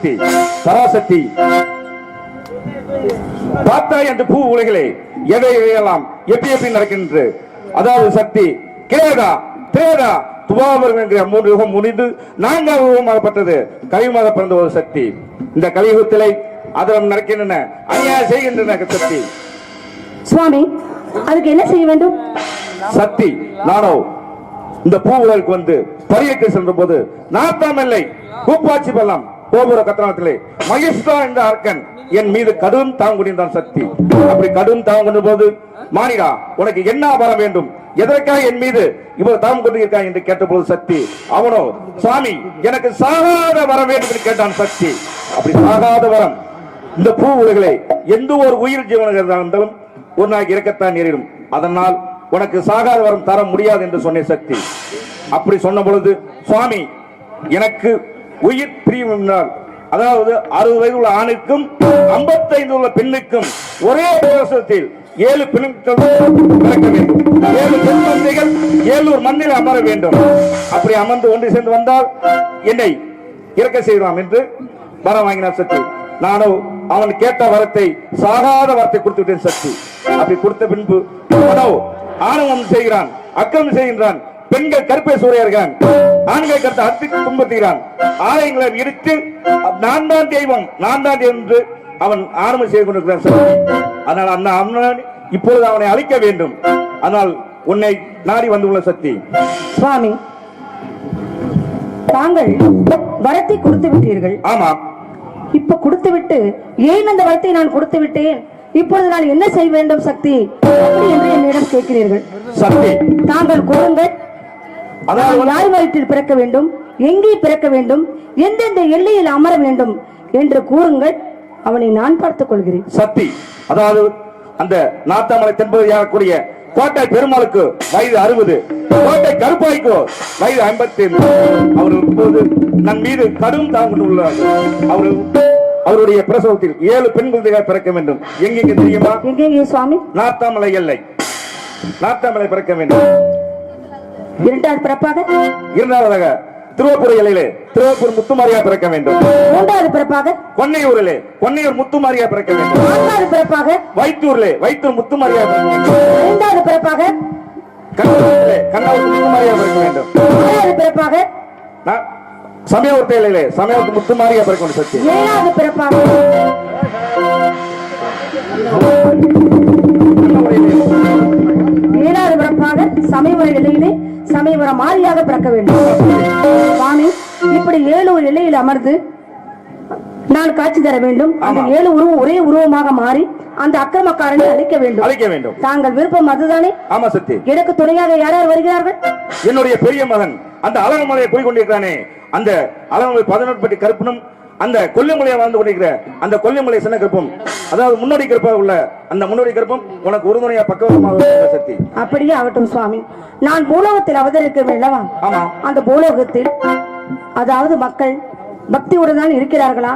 பராசக்தி பராசக்தி பார்த்தாய் அந்த பூ உலகிலே எதை எதையெல்லாம் எப்படி எப்படி நடக்கின்றது? அதாவது சக்தி கிரேதா திரேதா துவாபரம் என்கிற மூன்று யுகம் முடிந்து நான்காவது யுகமாகப்பட்டது கலியுகமாக பிறந்த ஒரு சக்தி. இந்த கலியுகத்திலே அதரம் நடக்கின்றன அநியாயம் செய்கின்றன சக்தி. சுவாமி அதுக்கு என்ன செய்ய வேண்டும்? சக்தி நானோ இந்த பூவுலருக்கு வந்து பரியக்க சென்ற போது நாத்தாம் இல்லை. கூப்பாச்சி பள்ளம். கோபுர கத்தனத்திலே மகிஷ்டா என்ற அரக்கன் என் மீது கடும் தாங்குடிந்தான் சக்தி. அப்படி கடும் தாங்குகின்ற போது மானிடா உனக்கு என்ன வர வேண்டும்? எதற்காக என் மீது இவர் தாம் கொண்டிருக்கான் என்று கேட்டபோது சக்தி அவனோ சுவாமி எனக்கு சாகாத வர வேண்டும் என்று கேட்டான் சக்தி. அப்படி சாகாத வரம். இந்த பூ உலகிலே எந்த ஒரு உயிர் ஜீவனாக இருந்தாலும் ஒரு நாளைக்கு இறக்கத்தான் நேரிடும். அதனால் உனக்கு சாகாத வரம் தர முடியாது என்று சொன்ன சக்தி. அப்படி சொன்ன பொழுது சுவாமி எனக்கு உயிர் பிரியும் அதாவது அறுபது வயது உள்ள ஆணுக்கும் 55 உள்ள பெண்ணுக்கும் ஒரே வருஷத்தில் ஏழு பெண்கள் பிறக்க வேண்டும். ஏழு பெண் குழந்தைகள் ஏழூர் மண்ணில் அமர வேண்டும். அப்படி அமர்ந்து ஒன்று சேர்ந்து வந்தால் என்னை இறக்க செய்யலாம் என்று வரம் வாங்கினார் சக்தி. நானோ அவன் கேட்ட வரத்தை சாகாத வரத்தை கொடுத்து விட்டேன் சக்தி. அப்படி கொடுத்த பின்பு அவனோ ஆணவம் செய்கிறான் அக்கம் செய்கின்றான் பெண்கள் கருப்பை சூறையார்கள் ஆண்கள் கருத்து அத்தி துன்பத்துகிறான் ஆலயங்களை இடித்து நான் தான் தெய்வம் நான் தான் என்று அவன் ஆரம்பம் செய்து கொண்டிருக்கிறான் அதனால் அண்ணா அண்ணன் இப்பொழுது அவனை அழிக்க வேண்டும். ஆனால் உன்னை நாடி வந்துள்ள சக்தி. சுவாமி தாங்கள் வரத்தை கொடுத்து விட்டீர்கள். ஆமாம் இப்ப கொடுத்து விட்டு ஏன் அந்த வரத்தை நான் கொடுத்து விட்டேன்? இப்பொழுது நான் என்ன செய்ய வேண்டும் சக்தி? என்று என்னிடம் கேட்கிறீர்கள். சக்தி. தாங்கள் நான் யார் வயிற்றில் பிறக்க வேண்டும்? எங்கே பிறக்க வேண்டும்? எந்தெந்த எல்லையில் அமர வேண்டும்? என்று கூறுங்கள். அவனை நான் பார்த்துக் கொள்கிறேன். சக்தி அதாவது அந்த நாத்தாமலை தென்பகுதியாகக்கூடிய கோட்டை பெருமாளுக்கு வயது அறுபது. கோட்டை கருப்பாய்க்கு வயது ஐம்பத்தி அவர்கள் இப்போது நன் மீது கடும் தாங்க உள்ளார்கள். அவர்கள் அவருடைய பிரசவத்தில் ஏழு பெண் குழந்தைகள் பிறக்க வேண்டும். எங்கெங்க தெரியுமா? சுவாமி? நாத்தாமலை எல்லை. நாத்தாமலை பிறக்க வேண்டும். இரண்டாவது பிறப்பாக? இரண்டாவதாக திருவப்பூர் எல்லையிலே திருவப்பூர் முத்துமாரியா பிறக்க வேண்டும். மூன்றாவது பிறப்பாக? கொன்னையூரிலே கொன்னையூர் முத்துமாரியா பிறக்க வேண்டும். நான்காவது பிறப்பாக? வைத்தூர்லே வைத்தூர் முத்துமாரியா ஐந்தாவது பிறப்பாக? கண்ணூரிலே கண்ணாவூர் முத்துமாரியா பிறக்க வேண்டும். சமயவர்த்தையிலே சமயத்து முத்துமாரியா பிறக்க வேண்டும் சக்தி ஏழாவது பிறப்பாக? ஏழாவது பிறப்பாக சமயபுர எல்லையிலே சமயபுர மாறியாக பிறக்க வேண்டும். சுவாமி இப்படி ஏழு ஒரு அமர்ந்து நான் காட்சி தர வேண்டும். அந்த. ஏழு உருவம் ஒரே உருவமாக மாறி அந்த அக்கிரமக்காரனை அழிக்க வேண்டும். அழைக்க வேண்டும். தாங்கள் விருப்பம் அதுதானே? ஆமா சக்தி எனக்கு துணையாக யார் யார் வருகிறார்கள்? என்னுடைய பெரிய மகன் அந்த அழகுமலையை போய் கொண்டிருக்கிறானே அந்த அழகுமலை பதினெட்டு பட்டி கருப்பனும் அந்த கொல்லிமலையை வாழ்ந்து கொண்டிருக்கிற அந்த கொல்லிமலை சின்ன கருப்பும். அதாவது முன்னோடி கருப்பாக உள்ள அந்த முன்னோடி கருப்பும் உனக்கு உறுதுணையா பக்கவசமாக இருக்கிற சக்தி. அப்படியே ஆகட்டும் சுவாமி. நான் பூலோகத்தில் அவதரிக்க வேண்டவா ஆமா. அந்த பூலோகத்தில் அதாவது மக்கள் பக்தியுடன் தான் இருக்கிறார்களா?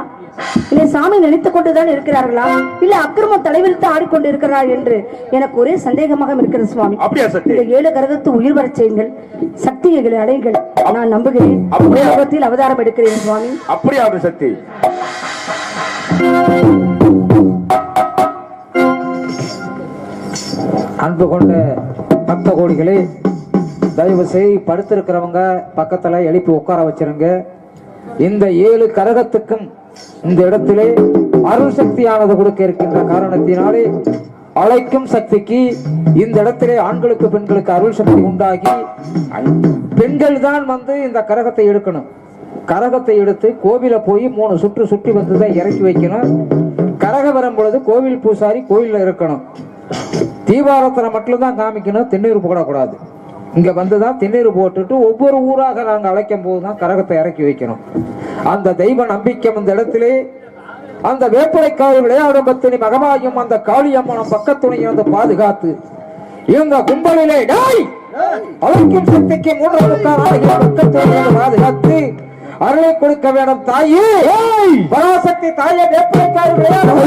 இல்லை சாமி நினைத்துக் கொண்டுதான் இருக்கிறார்களா? இல்ல அக்கிரம தலைவிரித்து ஆடிக்கொண்டு இருக்கிறாரா என்று எனக்கு ஒரே சந்தேகமாக இருக்கிறது சுவாமி. இந்த ஏழு கரகத்து உயிர் வரச் செய்யுங்கள். சக்திகளை அடையுங்கள். நான் நம்புகிறேன். அவதாரம் எடுக்கிறேன் சுவாமி. அப்படியா அப்படி சக்தி? அன்பு கொண்ட பக்த கோடிகளே தயவு செய்து படுத்திருக்கிறவங்க பக்கத்துல எழுப்பி உட்கார வச்சிருங்க. இந்த ஏழு கரகத்துக்கும் இந்த இடத்திலே அருள் சக்தியானது கொடுக்க இருக்கின்ற காரணத்தினாலே அழைக்கும் சக்திக்கு இந்த இடத்திலே ஆண்களுக்கு பெண்களுக்கு அருள் சக்தி உண்டாகி பெண்கள் தான் வந்து இந்த கரகத்தை எடுக்கணும். கரகத்தை எடுத்து கோவில போய் மூணு சுற்று சுற்றி வந்து தான் இறக்கி வைக்கணும். கரகம் வரும் பொழுது கோவில் பூசாரி கோவில்ல இருக்கணும். தீபாரத்தனை மட்டும்தான் காமிக்கணும் திண்ணீர் போடக்கூடாது இங்க வந்து தான் திண்ணீர் போட்டுட்டு ஒவ்வொரு ஊராக நாங்கள் அழைக்கும் போது தான் கரகத்தை இறக்கி வைக்கணும். அந்த தெய்வ நம்பிக்கை இந்த இடத்திலே அந்த வேப்படைக்காடு விளையாடும் பத்தினி மகமாயும் அந்த காளியம்மனும் பக்கத்துணையும் வந்து பாதுகாத்து இந்த கும்பலிலே டாய்! அழைக்கும் சக்திக்கு மூன்றாவது காரணம் பக்கத்துணை வந்து பாதுகாத்து அருளை கொடுக்க வேண்டும் தாயே! பராசக்தி தாயே வேப்படைக்காடு விளையாடும்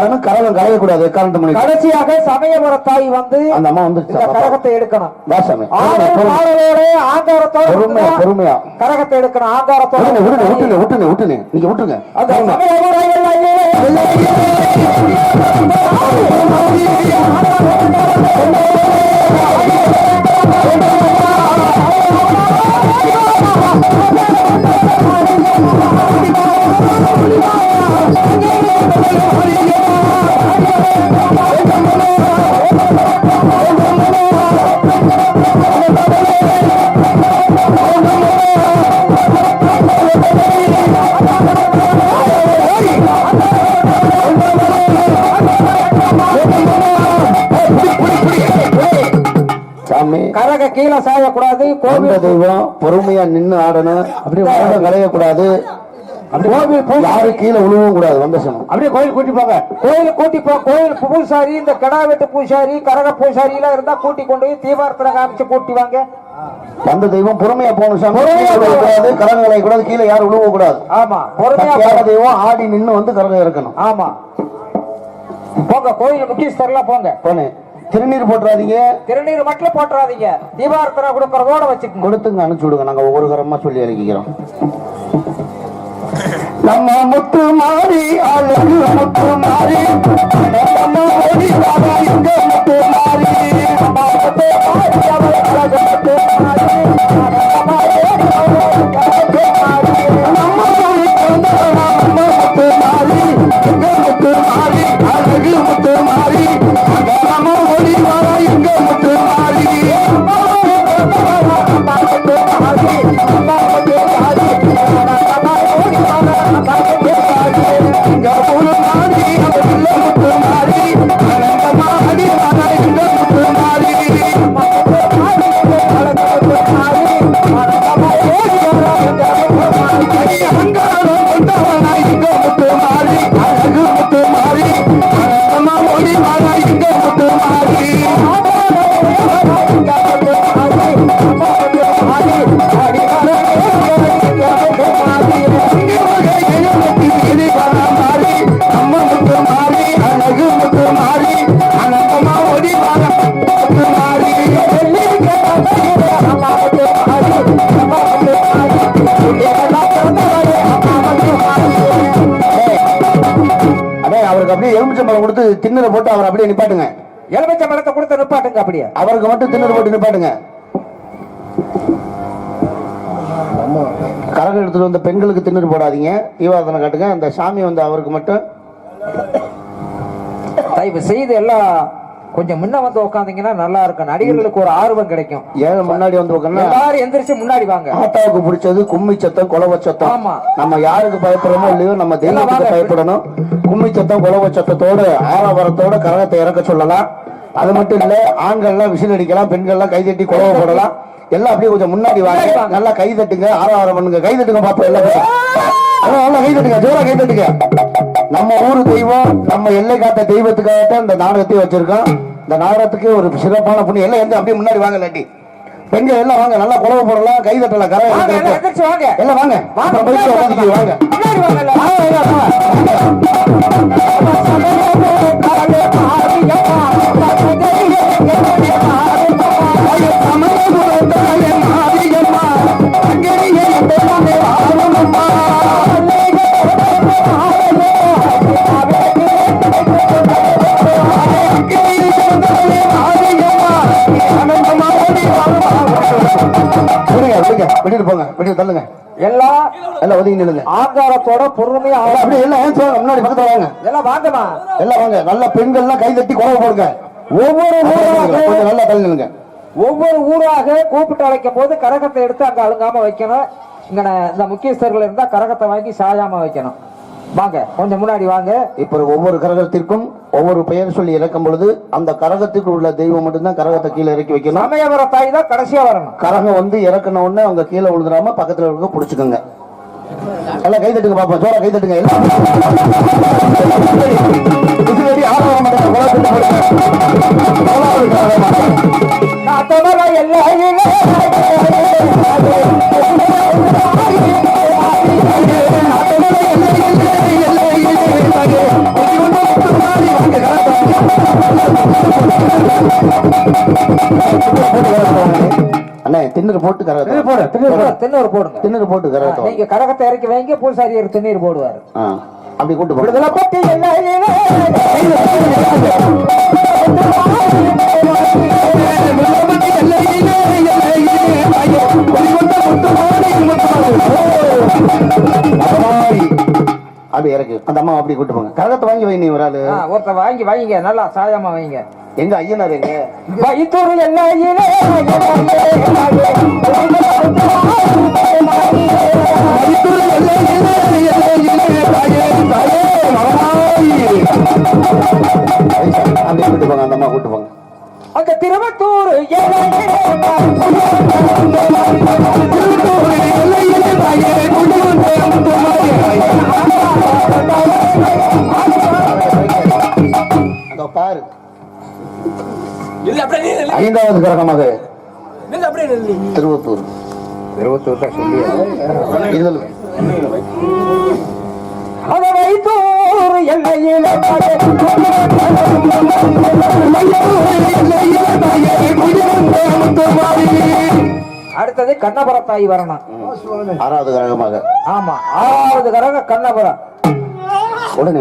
வச்சாருன்னு கரகம் கலையக்கூடாது கரண்ட் மணி கடைசியாக சமயபுர தாய் வந்து அந்த அம்மா வந்துருச்சு கரகத்தை எடுக்கணும் வாசாமி ஆடல் பாடலோட ஆங்காரத்தோட பொறுமையா பொறுமையா கரகத்தை எடுக்கணும் விட்டுங்க விட்டுங்க ஆங்காரத்தோட விட்டுங்க விட்டுங்க விட்டுங்க நீங்க விட்டுருங்க அந்த. சமயபுர எல்லையிலே சாமி கரக கீழே சாயக்கூடாது கோவில் தெய்வம் பொறுமையா நின்னு ஆடணும். அப்படி கரகம் கலையக்கூடாது. கோவில் யாரும் கீழே விழுவும் கூடாது வந்த சனம் அப்படியே கோயில் கூட்டி போங்க. கோயில் கூட்டி போ கோயில் பூசாரி இந்த கிடா வெட்டு பூசாரி கரக பூசாரி எல்லாம் இருந்தா கூட்டி கொண்டு போய் தீபாரத்தனை காமிச்சு கூட்டி வாங்க. வந்த தெய்வம் பொறுமையா போகணும் சாமி. விழக்கூடாது கரகம் கலையக்கூடாது கீழே யாரும் விழுவ கூடாது. ஆமா பொறுமையா தெய்வம் ஆடி நின்னு வந்து கரகம் இறக்கணும். ஆமா. போங்க கோயில் முக்கியஸ்தர்லாம் போங்க. போனேன். திருநீர் போட்டுறாதீங்க திருநீர் மட்டும் போட்டுறாதீங்க தீபாரத்தனை கொடுக்கறதோட வச்சுக்கோங்க கொடுத்துங்க அனுப்பிச்சு விடுங்க நாங்க ஒவ்வொரு கரமா சொல்லி இறக்கிக்கிறோம் நம்ம முத்து மாறி அழகு முத்து மாறி நம்ம முத்து மாறி முத்து மாறி திண்ணற போட்டு அவர் அப்படியே நிப்பாட்டுங்க. எலுமிச்சை பழத்தை கொடுத்து நிப்பாட்டுங்க அப்படியே. அவருக்கு மட்டும் திண்ணற போட்டு நிப்பாட்டுங்க. கரகம் எடுத்துட்டு வந்த பெண்களுக்கு திண்ணறு போடாதீங்க. தீவாதனை காட்டுங்க. அந்த சாமி வந்து அவருக்கு மட்டும் தயவு செய்து எல்லாம் கொஞ்சம் முன்ன வந்து உட்காந்தீங்கன்னா நல்லா இருக்கும். நடிகர்களுக்கு ஒரு ஆர்வம் கிடைக்கும். ஏன் முன்னாடி வந்து உட்கார்ந்தா எல்லாரும் எந்திரிச்சு முன்னாடி வாங்க. ஆத்தாவுக்கு பிடிச்சது கும்மி சத்தம் குலவ சத்தம். ஆமா. நம்ம யாருக்கு பயப்படுறோமோ இல்லையோ நம்ம தெய்வத்துக்கு. பயப்படணும். கும்மி சத்தம் குலவ சத்தத்தோட ஆரவாரத்தோட கரகத்தை இறக்க சொல்லலாம். அது மட்டும் இல்ல ஆண்கள்லாம் விசில் அடிக்கலாம் பெண்கள்லாம் கை தட்டி குலவ போடலாம். எல்லாம் அப்படியே கொஞ்சம் முன்னாடி வாங்க. நல்லா கை தட்டுங்க ஆரவாரம் பண்ணுங்க. கை தட்டுங்க பாப்போம் எல்லாம் நல்லா கை தட்டுங்க ஜோரா கை தட்டுங்க. நம்ம ஊரு தெய்வம் நம்ம எல்லை காத்த தெய்வத்துக்காகத்தான் இந்த நாடகத்தையும் வச்சிருக்கோம். இந்த நாடகத்துக்கு ஒரு சிறப்பான புண்ணி எல்லாம் எந்த அப்படியே முன்னாடி வாங்க இல்லாட்டி. பெண்கள் எல்லாம் வாங்க நல்லா குலவ போடலாம் கை தட்டலாம் கரை வாங்க எல்லாம். வாங்க வாங்க வாங்க. விட்டுட்டு போங்க விட்டுட்டு தள்ளுங்க. எல்லாம் எல்லாம் ஒதுங்கி நில்லுங்க. ஆங்காரத்தோட பொறுமையா எல்லாம் அப்படியே எல்லாம் ஏன் சொல்லுங்க முன்னாடி பக்கத்துல வாங்க. எல்லாம் வாங்கம்மா. எல்லாம் வாங்க. நல்ல பெண்கள்லாம் கை தட்டி குறவு போடுங்க. ஒவ்வொரு ஊராக கொஞ்சம் நல்லா தள்ளி நில்லுங்க. ஒவ்வொரு ஊராக கூப்பிட்டு அழைக்கும் போது கரகத்தை எடுத்து அங்க அழுங்காம வைக்கணும். இங்க இந்த முக்கியஸ்தர்கள் இருந்தா கரகத்தை வாங்கி சாயாம வைக்கணும். வாங்க கொஞ்சம் முன்னாடி வாங்க. இப்ப ஒவ்வொரு கரகத்திற்கும் ஒவ்வொரு பெயர் சொல்லி இறக்கும் பொழுது அந்த கரகத்துக்கு உள்ள தெய்வம் மட்டும்தான் கரகத்தை கீழே இறக்கி வைக்கணும். சமயவர தாய் தான் கடைசியா வரணும். கரகம் வந்து இறக்குன உடனே அவங்க கீழே விழுந்துடாம பக்கத்துல இருக்க புடிச்சுக்கோங்க. எல்லாம் கை தட்டுங்க பாப்போம் ஜோரா கை தட்டுங்க. எல்லாம் இதுவரை திண்ணறு போட்டு கரகத்தை போடு திண்ணூறு போடுங்க திண்ணறு போட்டு கரகத்தை நீங்க கரகத்தை இறக்கி வைங்க பூசாரியர் திண்ணீர் போடுவாரு. அப்படி கூட்டு பட்டி எல்லையிலே அப்படி இறக்கு. அந்த அம்மா அப்படி கூட்டு போங்க. கரகத்தை வாங்கி வை நீ ஒரு ஆளு. ஆ, ஒருத்தன் வாங்கி வைங்க நல்லா சாயமா வைங்க. எங்க ஐயனார் எங்க? வைத்தூர் அப்படி கூட்டு போங்க அந்த அம்மா கூட்டு போங்க அங்க திருவத்தூர் பாரு. ஐந்தாவது கிரகமாக. திருவத்தூர். திருவத்தூர் தான் அடுத்தது கண்ணபுரத்தாய் வரணும். ஆறாவது கிரகமாக. ஆமா ஆறாவது கரக கண்ணபுரம். உடனே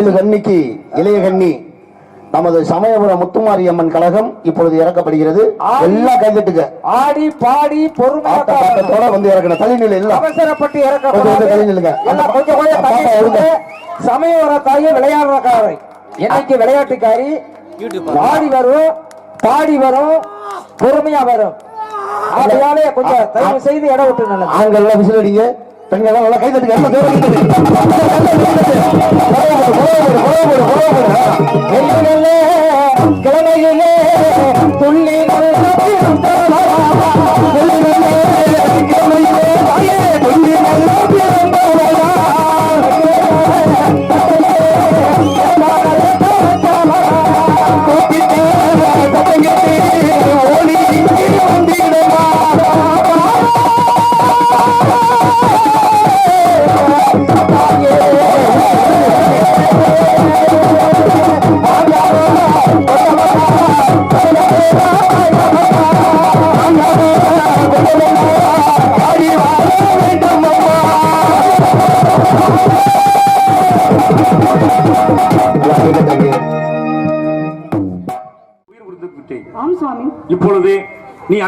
ஏழு கண்ணிக்கு இளைய கண்ணி. நமது சமயபுரம் முத்துமாரியம்மன் கழகம் இப்பொழுது இறக்கப்படுகிறது. எல்லாம் கைதட்டுங்க ஆடி பாடி பொறுமையா ஆட்ட பாட்டத்தோட வந்து இறக்கணும். தள்ளிநிலை எல்லாம் அவசரப்பட்டு கொஞ்சம் கொஞ்சம் தள்ளி நில்லுங்க. எல்லாம் கொஞ்சம் கொஞ்சம் தள்ளி பாப்பா எடுங்க. நில்லுங்க. சமயவர தாயே விளையாடுறக்காரை என்னைக்கு விளையாட்டுக்காரி? ஆடி வரும் பாடி வரும் பொறுமையா வரும். அதனாலே கொஞ்சம் தயவு செய்து இடம் விட்டு நல்லது. ஆண்கள் எல்லாம் விசில் அடிங்க. பெண்கள் எல்லாம் நல்லா கைதட்டுங்க எல்லாம் ஜோரா கிழமையிலே துள்ளி கிழமையிலே துள்ளி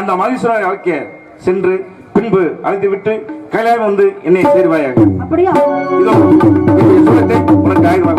அந்த மகேஸ்வரர் அழைக்க சென்று பின்பு அழைத்து விட்டு கையிலாக வந்து என்னை சேருவாயாக. உனக்கு ஆயிரம்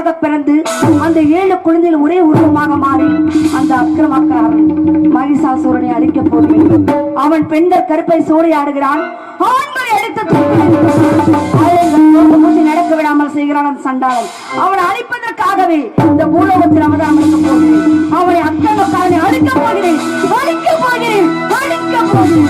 மகனாக பிறந்து அந்த ஏழு குழந்தையில் ஒரே உருவமாக மாறி அந்த அக்கிரமக்காரன் மகிஷாசூரனை அழிக்க போகிறேன் அவன் பெண்கள் கருப்பை சூறையாடுகிறான் ஆண்களை நடக்க விடாமல் செய்கிறான் அந்த சண்டாளன். அவனை அழிப்பதற்காகவே இந்த பூலோகத்தில் அவதாரம் அவனை அக்கிரமக்காரனை அழிக்க போகிறேன். அழிக்க போகிறேன். அழிக்க போகிறேன்.